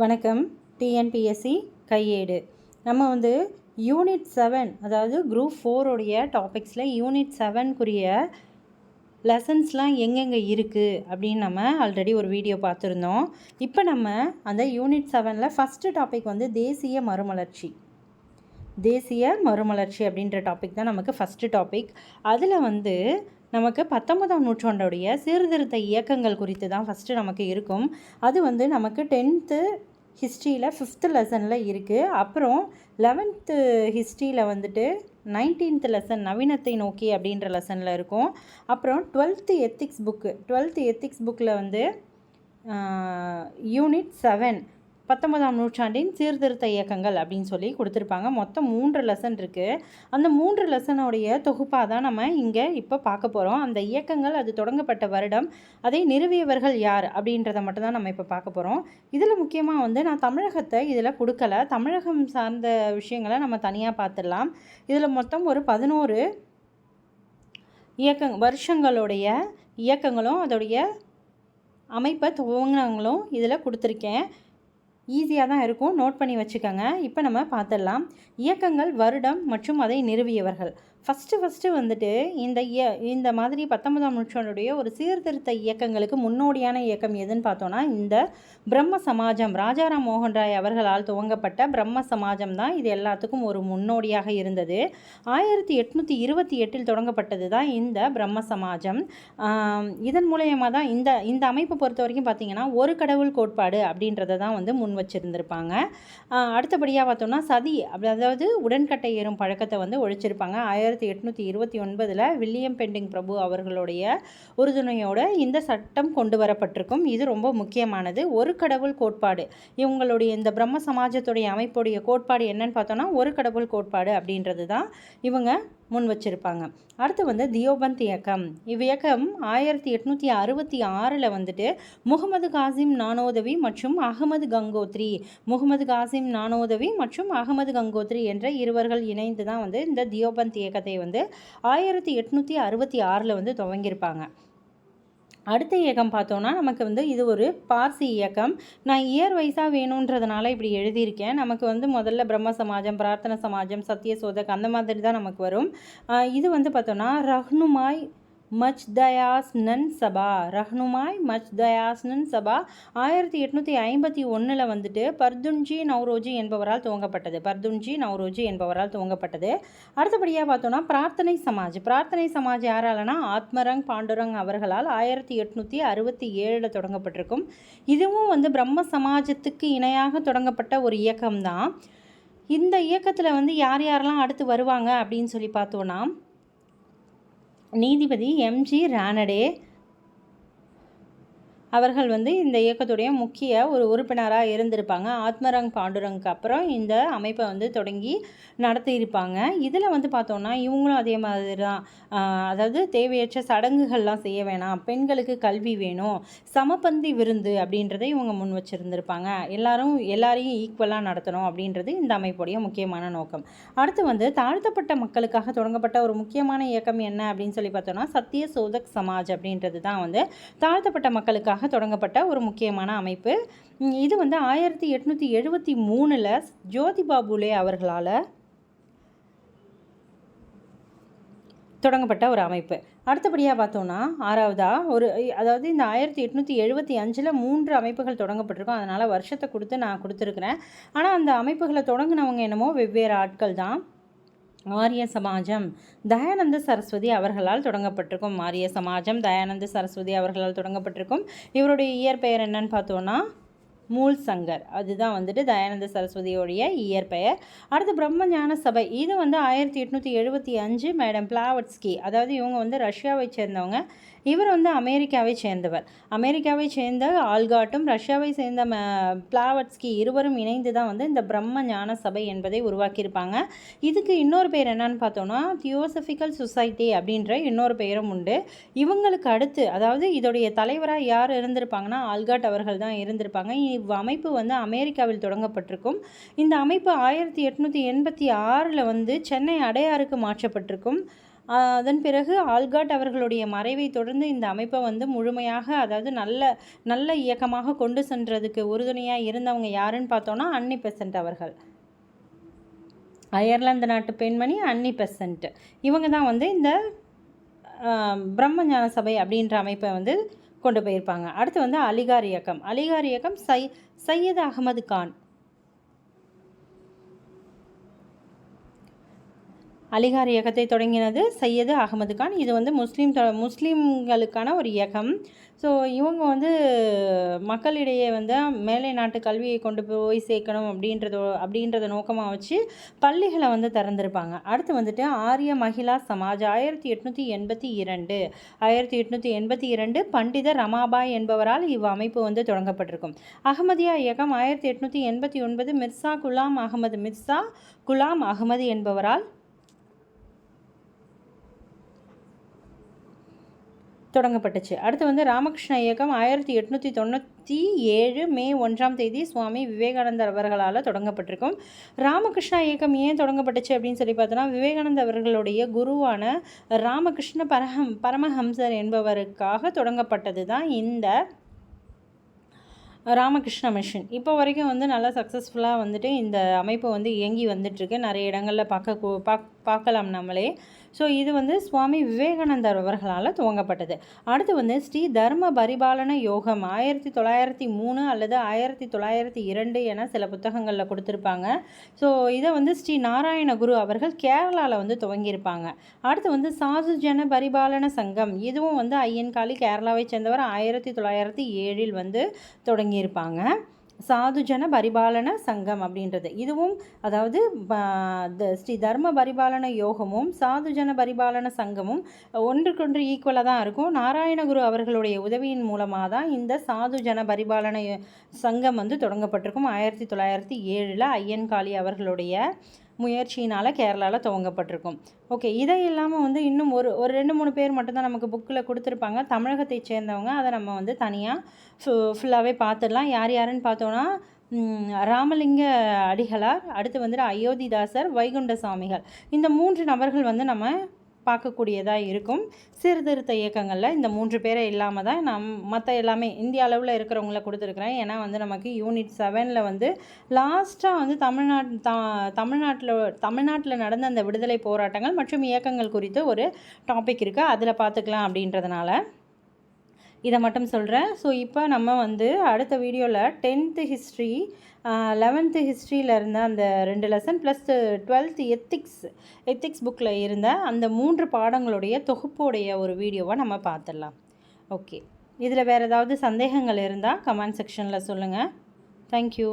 வணக்கம். டிஎன்பிஎஸ்சி கையேடு. நம்ம வந்து யூனிட் செவன் அதாவது குரூப் ஃபோருடைய டாபிக்ஸில் யூனிட் செவனுக்குரிய லெசன்ஸ்லாம் எங்கெங்கே இருக்குது அப்படின்னு நம்ம ஆல்ரெடி ஒரு வீடியோ பார்த்துருந்தோம். இப்போ நம்ம அந்த யூனிட் செவனில் ஃபஸ்ட்டு டாபிக் வந்து தேசிய மறுமலர்ச்சி. தேசிய மறுமலர்ச்சி அப்படின்ற டாபிக் தான் நமக்கு ஃபஸ்ட்டு டாபிக். அதில் வந்து நமக்கு பத்தொன்பதாம் நூற்றாண்டுடைய சீர்திருத்த இயக்கங்கள் குறித்து தான் ஃபஸ்ட்டு நமக்கு இருக்கும். அது வந்து நமக்கு டென்த்து ஹிஸ்ட்ரியில் ஃபிஃப்த்து லெசனில் இருக்குது அப்புறம் லெவன்த்து ஹிஸ்ட்ரியில் வந்துட்டு நைன்டீன்த் லெசன் நவீனத்தை நோக்கி அப்படின்ற லெசனில் இருக்கும். அப்புறம் twelfth ethics book twelfth ethics புக்கில் வந்து யூனிட் செவன் பத்தொன்பதாம் நூற்றாண்டின் சீர்திருத்த இயக்கங்கள் அப்படின்னு சொல்லி கொடுத்துருப்பாங்க. மொத்தம் மூன்று லெசன் இருக்குது அந்த மூன்று லெசனுடைய தொகுப்பாக தான் நம்ம இங்கே இப்போ பார்க்க போகிறோம் அந்த இயக்கங்கள் அது தொடங்கப்பட்ட வருடம் அதை நிறுவியவர்கள் யார் அப்படின்றத மட்டும் தான் நம்ம இப்போ பார்க்க போகிறோம் இதில் முக்கியமாக வந்து நான் தமிழகத்தை இதில் கொடுக்கல. தமிழகம் சார்ந்த விஷயங்களை நம்ம தனியாக பார்த்துடலாம். இதில் மொத்தம் ஒரு பதினோரு இயக்க வருஷங்களுடைய இயக்கங்களும் அதோடைய அமைப்பை துவங்கினவங்களும் இதில் கொடுத்துருக்கேன். ஈஸியாக தான் இருக்கும். நோட் பண்ணி வச்சுக்கோங்க. இப்போ நம்ம பார்த்துடலாம். இயக்கங்கள் வருடம் மற்றும் அதை நிறுவியவர்கள். ஃபஸ்ட்டு ஃபஸ்ட்டு வந்துட்டு இந்த இய இந்த மாதிரி பத்தொன்பதாம் நூற்றாண்டுடைய ஒரு சீர்திருத்த இயக்கங்களுக்கு முன்னோடியான இயக்கம் எதுன்னு பார்த்தோன்னா இந்த பிரம்ம சமாஜம் ராஜாராம் மோகன் ராய் அவர்களால் துவங்கப்பட்ட பிரம்ம சமாஜம் தான் இது எல்லாத்துக்கும் ஒரு முன்னோடியாக இருந்தது. ஆயிரத்தி எட்நூற்றி இருபத்தி எட்டில் தொடங்கப்பட்டது தான் இந்த பிரம்ம சமாஜம். இதன் மூலயமா தான் இந்த இந்த அமைப்பை பொறுத்த வரைக்கும் பார்த்திங்கன்னா ஒரு கடவுள் கோட்பாடு அப்படின்றத தான் வந்து முன் வச்சுருந்துருப்பாங்க. அடுத்தபடியாக பார்த்தோம்னா சதி அதாவது உடன்கட்டை ஏறும் பழக்கத்தை வந்து ஒழிச்சிருப்பாங்க. ஆயிரத்தி ஆயிரத்தி எட்நூற்றி இருபத்தி ஒன்பதில் வில்லியம் பெண்டிங் பிரபு அவர்களுடைய உறுதுணையோடு இந்த சட்டம் கொண்டு வரப்பட்டிருக்கும். இது ரொம்ப முக்கியமானது. ஒரு கடவுள் கோட்பாடு. இவங்களுடைய இந்த பிரம்ம சமாஜத்துடைய அமைப்புடைய கோட்பாடு என்னன்னு பார்த்தோன்னா ஒரு கடவுள் கோட்பாடு அப்படின்றது தான் இவங்க முன் வச்சுருப்பாங்க. அடுத்து வந்து தியோபந்த் இயக்கம். இவ்வியக்கம் ஆயிரத்தி எட்நூற்றி அறுபத்தி ஆறில் வந்துட்டு முகமது காசிம் நானோதவி மற்றும் அகமது கங்கோத்ரி. முகமது காசிம் நானோதவி மற்றும் அகமது கங்கோத்ரி என்ற இருவர்கள் இணைந்து தான் வந்து இந்த தியோபந்த் இயக்கத்தை வந்து ஆயிரத்தி எட்நூற்றி அறுபத்தி ஆறில் வந்து துவங்கியிருப்பாங்க. அடுத்த இயக்கம் பார்த்தோன்னா நமக்கு வந்து இது ஒரு பார்சி இயக்கம். நான் இயர் வைஸாக வேணுன்றதுனால இப்படி எழுதியிருக்கேன். நமக்கு வந்து முதல்ல பிரம்ம சமாஜம் பிரார்த்தனை சமாஜம் சத்திய சோதக் அந்த மாதிரி தான் நமக்கு வரும். இது வந்து பார்த்தோன்னா ரஹ்னுமாய் மச் தயாஸ்னன் சபா. ரஹ்னுமாய் மச் சபா ஆயிரத்தி எட்நூற்றி ஐம்பத்தி ஒன்றில் வந்துட்டு பர்துன்ஜி நவ்ரோஜி என்பவரால் துவங்கப்பட்டது. பர்துன்ஜி நவ்ரோஜி என்பவரால் துவங்கப்பட்டது. அடுத்தபடியாக பார்த்தோன்னா பிரார்த்தனை சமாஜ். பிரார்த்தனை சமாஜ் யாராலனா? ஆத்மரங் பாண்டுரங் அவர்களால் ஆயிரத்தி எட்நூற்றி அறுபத்தி ஏழில் தொடங்கப்பட்டிருக்கும். இதுவும் வந்து பிரம்ம சமாஜத்துக்கு இணையாக தொடங்கப்பட்ட ஒரு இயக்கம்தான். இந்த இயக்கத்தில் வந்து யார் யாரெல்லாம் அடுத்து வருவாங்க அப்படின்னு சொல்லி பார்த்தோன்னா நீதிபதி எம்ஜி ரானடே அவர்கள் வந்து இந்த இயக்கத்துடைய முக்கிய ஒரு உறுப்பினராக இருந்திருப்பாங்க. ஆத்மரங் பாண்டுரங்க்கு அப்புறம் இந்த அமைப்பை வந்து தொடங்கி நடத்தியிருப்பாங்க. இதில் வந்து பார்த்தோன்னா இவங்களும் அதே மாதிரி தான் அதாவது தேவையற்ற சடங்குகள்லாம் செய்ய வேணாம். பெண்களுக்கு கல்வி வேணும். சமபந்தி விருந்து அப்படின்றத இவங்க முன் வச்சுருந்துருப்பாங்க. எல்லாரும் எல்லாரையும் ஈக்குவலாக நடத்தணும் அப்படின்றது இந்த அமைப்புடைய முக்கியமான நோக்கம். அடுத்து வந்து தாழ்த்தப்பட்ட மக்களுக்காக தொடங்கப்பட்ட ஒரு முக்கியமான இயக்கம் என்ன அப்படின்னு சொல்லி பார்த்தோன்னா சத்திய சோதக் சமாஜ் அப்படின்றது தான் வந்து தாழ்த்தப்பட்ட மக்களுக்காக தொடங்கப்பட்ட ஒரு முக்கியமான அமைப்பு. இது வந்து ஆயிரத்தி எட்நூற்றி எழுபத்தி மூணில் ஜோதிபாபுலே அவர்களால் தொடங்கப்பட்ட ஒரு அமைப்பு. அடுத்தபடியாக பார்த்தோன்னா ஆறாவதாக ஒரு அதாவது இந்த ஆயிரத்தி எட்நூற்றி எழுபத்தி அஞ்சில் மூன்று அமைப்புகள் தொடங்கப்பட்டிருக்கும். அதனால் வருஷத்தை கொடுத்து நான் கொடுத்துருக்குறேன். ஆனால் அந்த அமைப்புகளை தொடங்கினவங்க என்னமோ வெவ்வேறு ஆட்கள் தான். ஆரிய சமாஜம். தயானந்த சரஸ்வதி அவர்களால் தொடங்கப்பட்டிருக்கும் ஆரிய சமாஜம். தயானந்த சரஸ்வதி அவர்களால் தொடங்கப்பட்டிருக்கும். இவருடைய இயற்பெயர் என்னன்னு பார்த்தோன்னா மூல் சங்கர் அதுதான் வந்துட்டு தயானந்த சரஸ்வதியோடைய இயற்பெயர். அடுத்து பிரம்ம ஞான சபை. இது வந்து ஆயிரத்தி எட்நூற்றி எழுபத்தி அஞ்சு மேடம் பிளாவட்ஸ்கி. அதாவது இவங்க வந்து ரஷ்யாவை சேர்ந்தவங்க. இவர் வந்து அமெரிக்காவை சேர்ந்தவர். அமெரிக்காவை சேர்ந்த ஆல்காட்டும் ரஷ்யாவை சேர்ந்த பிளாவட்ஸ்கி இருவரும் இணைந்து தான் வந்து இந்த பிரம்ம ஞான சபை என்பதை உருவாக்கியிருப்பாங்க. இதுக்கு இன்னொரு பேர் என்னன்னு பார்த்தோன்னா தியோசபிக்கல் சொசைட்டி அப்படின்ற இன்னொரு பெயரும் உண்டு. இவங்களுக்கு அடுத்து அதாவது இதோடைய தலைவராக யார் இருந்திருப்பாங்கன்னா ஆல்காட் அவர்கள் தான் இருந்திருப்பாங்க இவ்வமைப்பு வந்து அமெரிக்காவில் தொடங்கப்பட்டிருக்கும். இந்த அமைப்பு ஆயிரத்தி எட்நூற்றி எண்பத்தி ஆறில் வந்து சென்னை அடையாறுக்கு மாற்றப்பட்டிருக்கும். அதன் பிறகு ஆல்காட் அவர்களுடைய மறைவை தொடர்ந்து இந்த அமைப்பை வந்து முழுமையாக அதாவது நல்ல நல்ல இயக்கமாக கொண்டு சென்றதுக்கு உறுதுணையாக இருந்தவங்க யாருன்னு பார்த்தோன்னா அன்னி பெசன்ட் அவர்கள். அயர்லாந்து நாட்டு பெண்மணி அன்னி பெசன்ட். இவங்க தான் வந்து இந்த பிரம்மஞான சபை அப்படின்ற அமைப்பை வந்து கொண்டு போயிருப்பாங்க. அடுத்து வந்து அலிகார் இயக்கம். அலிகார் இயக்கம் சை சையது அகமது கான். அலிகார் இயக்கத்தை தொடங்கினது சையது அகமது கான். இது வந்து முஸ்லீம் முஸ்லீம்களுக்கான ஒரு இயக்கம். ஸோ இவங்க வந்து மக்களிடையே வந்து மேலை நாட்டு கல்வியை கொண்டு போய் சேர்க்கணும் அப்படின்றதோ அப்படின்றத நோக்கமாக வச்சு பள்ளிகளை வந்து திறந்திருப்பாங்க. அடுத்து வந்துட்டு ஆரிய மகிழா சமாஜ் ஆயிரத்தி எட்நூற்றி எண்பத்தி இரண்டு. ஆயிரத்தி எட்நூற்றி எண்பத்தி இரண்டு பண்டித ரமாபாய் என்பவரால் இவ் அமைப்பு வந்து தொடங்கப்பட்டிருக்கும். அகமதியா இயக்கம் ஆயிரத்தி எட்நூற்றி எண்பத்தி ஒன்பது மிர்சா குலாம் அகமது மிர்சா குலாம் அகமது என்பவரால் தொடங்கப்பட்டுச்சு. அடுத்து வந்து ராமகிருஷ்ண இயக்கம் ஆயிரத்தி எட்நூற்றி தொண்ணூற்றி ஏழு மே ஒன்றாம் தேதி சுவாமி விவேகானந்தர் அவர்களால் தொடங்கப்பட்டிருக்கும். ராமகிருஷ்ணா இயக்கம் ஏன் தொடங்கப்பட்டுச்சு அப்படின்னு சொல்லி பார்த்தோன்னா விவேகானந்த அவர்களுடைய குருவான ராமகிருஷ்ண பரஹம் பரமஹம்சர் என்பவருக்காக தொடங்கப்பட்டது தான் இந்த ராமகிருஷ்ண மிஷன். இப்போ வரைக்கும் வந்து நல்லா சக்ஸஸ்ஃபுல்லாக வந்துட்டு இந்த அமைப்பு வந்து இயங்கி வந்துட்டுருக்கு நிறைய இடங்களில் பார்க்க பார்க்கலாம் நம்மளே. ஸோ இது வந்து சுவாமி விவேகானந்தர் அவர்களால் துவங்கப்பட்டது. அடுத்து வந்து ஸ்ரீ தர்ம பரிபாலன யோகம் ஆயிரத்தி தொள்ளாயிரத்தி மூணு அல்லது ஆயிரத்தி தொள்ளாயிரத்தி இரண்டு என சில புத்தகங்களில் கொடுத்துருப்பாங்க. ஸோ இதை வந்து ஸ்ரீ நாராயணகுரு அவர்கள் கேரளாவில் வந்து துவங்கியிருப்பாங்க. அடுத்து வந்து சாசுஜன பரிபாலன சங்கம் இதுவும் வந்து ஐயன்காளி கேரளாவை சேர்ந்தவர் ஆயிரத்தி தொள்ளாயிரத்தி ஏழில் வந்து தொடங்கியிருப்பாங்க. சாதுஜன பரிபாலன சங்கம் அப்படின்றது. இதுவும் அதாவது ஸ்ரீ தர்ம பரிபாலன யோகமும் சாதுஜன பரிபாலன சங்கமும் ஒன்றுக்கொன்று ஈக்குவலாக தான் இருக்கும். நாராயணகுரு அவர்களுடைய உதவியின் மூலமாக தான் இந்த சாதுஜன பரிபாலன சங்கம் வந்து தொடங்கப்பட்டிருக்கும். ஆயிரத்தி தொள்ளாயிரத்தி ஏழில் ஐயன்காளி அவர்களுடைய முயற்சியினால் கேரளாவில் துவங்கப்பட்டிருக்கும். ஓகே இதை இல்லாமல் வந்து இன்னும் ஒரு ஒரு ரெண்டு மூணு பேர் மட்டும்தான் நமக்கு புக்கில் கொடுத்துருப்பாங்க. தமிழகத்தை சேர்ந்தவங்க அதை நம்ம வந்து தனியாக ஃபு ஃபுல்லாகவே பார்த்துடலாம். யார் யாருன்னு பார்த்தோன்னா ராமலிங்க அடிகளார் அடுத்து வந்துட்டு அயோத்திதாசர் வைகுண்ட சாமிகள் இந்த மூன்று நபர்கள் வந்து நம்ம பார்க்கக்கூடியதாக இருக்கும். சீர்திருத்த இயக்கங்களில் இந்த மூன்று பேரை இல்லாமல் தான் நம் மற்ற எல்லாமே இந்திய அளவில் இருக்கிறவங்கள கொடுத்துருக்குறேன். ஏன்னா வந்து நமக்கு யூனிட் செவனில் வந்து லாஸ்ட்டாக வந்து தமிழ்நாட் த தமிழ்நாட்டில் தமிழ்நாட்டில் நடந்த அந்த விடுதலை போராட்டங்கள் மற்றும் இயக்கங்கள் குறித்து ஒரு டாபிக் இருக்குது அதில் பார்த்துக்கலாம் அப்படின்றதுனால. இதை மட்டும் சொல்கிறேன் ஸோ இப்போ நம்ம வந்து அடுத்த வீடியோவில் டென்த்து ஹிஸ்ட்ரி லெவன்த்து ஹிஸ்ட்ரியில் இருந்த அந்த ரெண்டு lesson plus twelfth ethics ethics புக்கில் இருந்த அந்த மூன்று பாடங்களுடைய தொகுப்புடைய ஒரு வீடியோவை நம்ம பார்த்துடலாம் ஓகே இதில் வேறு ஏதாவது சந்தேகங்கள் இருந்தால் கமெண்ட் செக்ஷனில் சொல்லுங்கள் தேங்க்யூ